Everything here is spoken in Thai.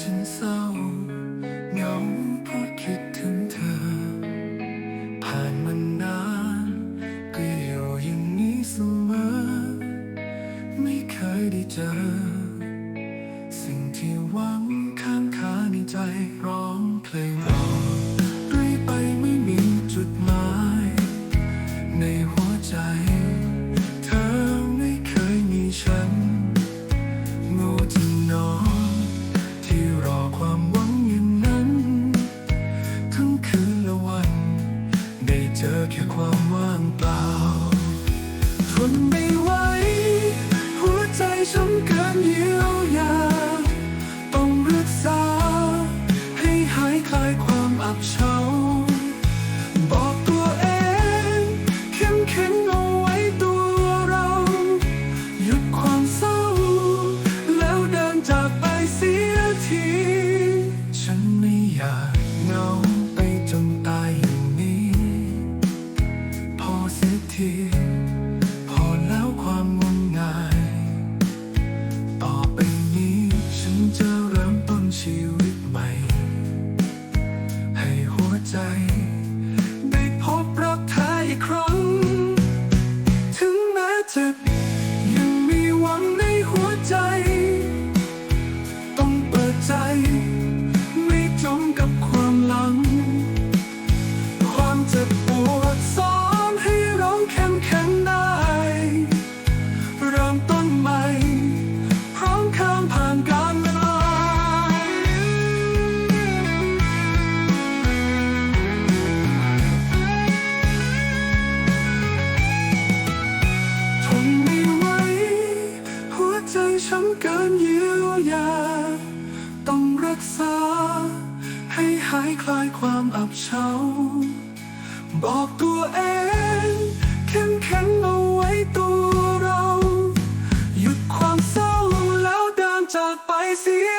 ฉันเศร้าเหงาพูดคิดถึงเธอ ผ่านมันนานก็อยู่อย่างนี้เสมอ ไม่เคยได้เจอ สิ่งที่ว่า สำคัญเยียวยา ต้องรักษา ให้หายคลายความอับเฉา ช้ำเกินเยียวยา ต้องรักษา ให้หายคลายความอับเฉา บอกตัวเองเข้มแข็งเอาไว้ตัวเรา หยุดความเศร้าแล้วเดินจากไปเสีย